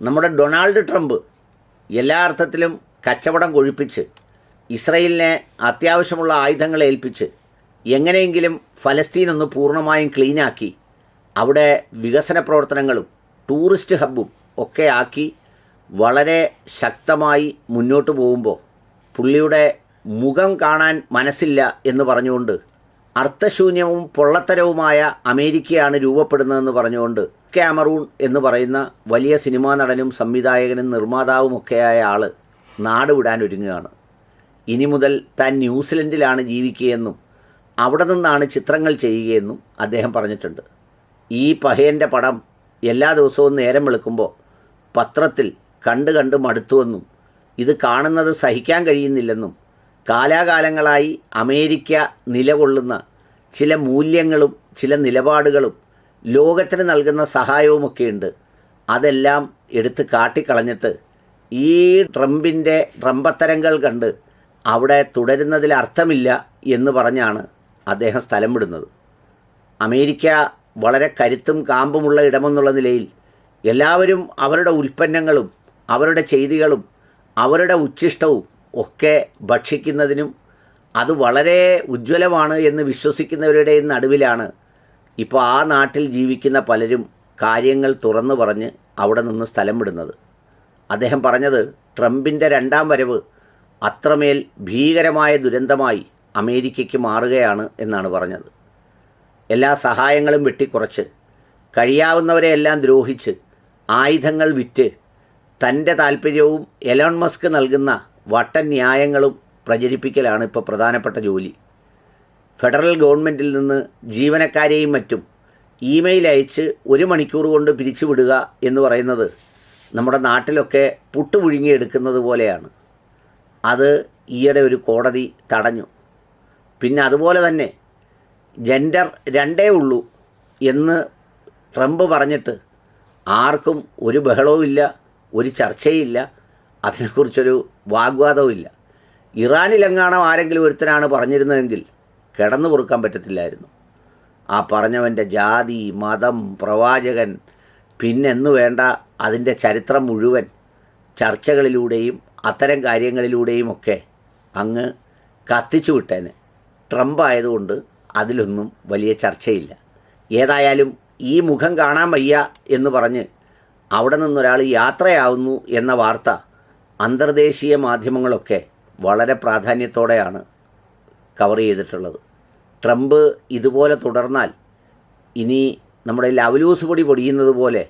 നമ്മുടെ Donald Trump എല്ലാ അർത്ഥത്തിലും കച്ചവടം കൊഴിപ്പിച്ച് ഇസ്രയേലിനെ അത്യാവശ്യമുള്ള ആയുധങ്ങൾ ഏൽപ്പിച്ച് എങ്ങനെയെങ്കിലും ഫലസ്തീൻ ഒന്ന് പൂർണമായും ക്ലീനാക്കി അവിടെ വികസന പ്രവർത്തനങ്ങളും ടൂറിസ്റ്റ് ഹബ്ബും ഒക്കെ ആക്കി വളരെ ശക്തമായി മുന്നോട്ട് പോകുമ്പോൾ പുള്ളിയുടെ മുഖം കാണാൻ മനസ്സില്ല എന്ന് പറഞ്ഞുകൊണ്ട് അർത്ഥശൂന്യവും പൊള്ളത്തരവുമായ അമേരിക്കയാണ് രൂപപ്പെടുന്നതെന്ന് പറഞ്ഞുകൊണ്ട് ക്യാമറൂൺ എന്ന് പറയുന്ന വലിയ സിനിമാ നടനും സംവിധായകനും നിർമ്മാതാവുമൊക്കെയായ ആൾ നാട് വിടാൻ ഒരുങ്ങുകയാണ്. ഇനി മുതൽ താൻ ന്യൂസിലൻഡിലാണ് ജീവിക്കുകയെന്നും അവിടെ നിന്നാണ് ചിത്രങ്ങൾ ചെയ്യുകയെന്നും അദ്ദേഹം പറഞ്ഞിട്ടുണ്ട്. ഈ പഹയന്റെ പടം എല്ലാ ദിവസവും നേരം വെളുക്കുമ്പോൾ പത്രത്തിൽ കണ്ട് കണ്ട് മടുത്തുവെന്നും ഇത് കാണുന്നത് സഹിക്കാൻ കഴിയുന്നില്ലെന്നും കാലാകാലങ്ങളായി അമേരിക്ക നിലകൊള്ളുന്ന ചില മൂല്യങ്ങളും ചില നിലപാടുകളും ലോകത്തിന് നൽകുന്ന സഹായവുമൊക്കെയുണ്ട്. അതെല്ലാം എടുത്ത് കാട്ടിക്കളഞ്ഞിട്ട് ഈ ട്രംപിന്റെ ട്രംപത്തരങ്ങൾ കണ്ട് അവിടെ തുടരുന്നതിൽ അർത്ഥമില്ല എന്ന് പറഞ്ഞാണ് അദ്ദേഹം സ്ഥലം വിടുന്നത്. അമേരിക്ക വളരെ കരുത്തും കാമ്പുമുള്ള ഇടമെന്നുള്ള നിലയിൽ എല്ലാവരും അവരുടെ ഉൽപ്പന്നങ്ങളും അവരുടെ ചെയ്തികളും അവരുടെ ഉച്ഛിഷ്ടവും ഒക്കെ ഭക്ഷിക്കുന്നതിനും അത് വളരെ ഉജ്ജ്വലമാണ് എന്ന് വിശ്വസിക്കുന്നവരുടെ നടുവിലാണ് ഇപ്പോൾ ആ നാട്ടിൽ ജീവിക്കുന്ന പലരും കാര്യങ്ങൾ തുറന്നു പറഞ്ഞ് അവിടെ നിന്ന് സ്ഥലം വിടുന്നത്. അദ്ദേഹം പറഞ്ഞത് ട്രംപിന്റെ രണ്ടാം വരവ് അത്രമേൽ ഭീകരമായ ദുരന്തമായി അമേരിക്കയ്ക്ക് മാറുകയാണ് എന്നാണ് പറഞ്ഞത്. എല്ലാ സഹായങ്ങളും വെട്ടിക്കുറച്ച് കഴിയാവുന്നവരെയെല്ലാം ദ്രോഹിച്ച് ആയുധങ്ങൾ വിറ്റ് തന്റെ താല്പര്യവും എലോൺ മസ്ക് നൽകുന്ന വട്ടന്യായങ്ങളും പ്രചരിപ്പിക്കലാണ് ഇപ്പോൾ പ്രധാനപ്പെട്ട ജോലി. ഫെഡറൽ ഗവൺമെന്റിൽ നിന്ന് ജീവനക്കാരെയും മറ്റും ഇമെയിൽ അയച്ച് ഒരു മണിക്കൂർ കൊണ്ട് പിരിച്ചുവിടുക എന്ന് പറയുന്നത് നമ്മുടെ നാട്ടിലൊക്കെ പുട്ടുപുഴുങ്ങിയെടുക്കുന്നത് പോലെയാണ്. അത് ഈയിടെ ഒരു കോടതി തടഞ്ഞു. പിന്നെ അതുപോലെ തന്നെ ജെൻഡർ രണ്ടേ ഉള്ളൂ എന്ന് ട്രംപ് പറഞ്ഞിട്ട് ആർക്കും ഒരു ബഹളവുമില്ല ഒരു ചർച്ചയില്ല അതിനെക്കുറിച്ചൊരു വാഗ്വാദവും ഇല്ല ഇറാനിലെങ്ങാണോ ആരെങ്കിലും ഒരുത്തനാണ് പറഞ്ഞിരുന്നതെങ്കിൽ കിടന്നു പൊറുക്കാൻ പറ്റത്തില്ലായിരുന്നു. ആ പറഞ്ഞവന്റെ ജാതി മതം പ്രവാചകൻ പിന്നെന്നു വേണ്ട അതിന്റെ ചരിത്രം മുഴുവൻ ചർച്ചകളിലൂടെയും അത്തരം കാര്യങ്ങളിലൂടെയും ഒക്കെ അങ്ങ് കത്തിച്ചു വിട്ടേനെ. ട്രംപ് ആയതുകൊണ്ട് അതിലൊന്നും വലിയ ചർച്ചയില്ല. ഏതായാലും ഈ മുഖം കാണാൻ വയ്യ എന്ന് പറഞ്ഞ് അവിടെ നിന്നൊരാൾ യാത്രയാവുന്നു എന്ന വാർത്ത അന്തർദേശീയ മാധ്യമങ്ങളൊക്കെ വളരെ പ്രാധാന്യത്തോടെയാണ് കവർ ചെയ്തിട്ടുള്ളത്. ട്രംപ് ഇതുപോലെ തുടർന്നാൽ ഇനി നമ്മുടെ ലവലൂസ് പൊടി പൊടിയുന്നത് പോലെ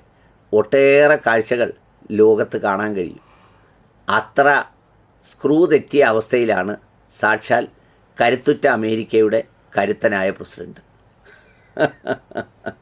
ഒട്ടേറെ കാഴ്ചകൾ ലോകത്ത് കാണാൻ കഴിയും. അത്ര സ്ക്രൂ തെറ്റിയ അവസ്ഥയിലാണ് സാക്ഷാൽ കരുത്തുറ്റ അമേരിക്കയുടെ കരുത്തനായ പ്രസിഡന്റ്.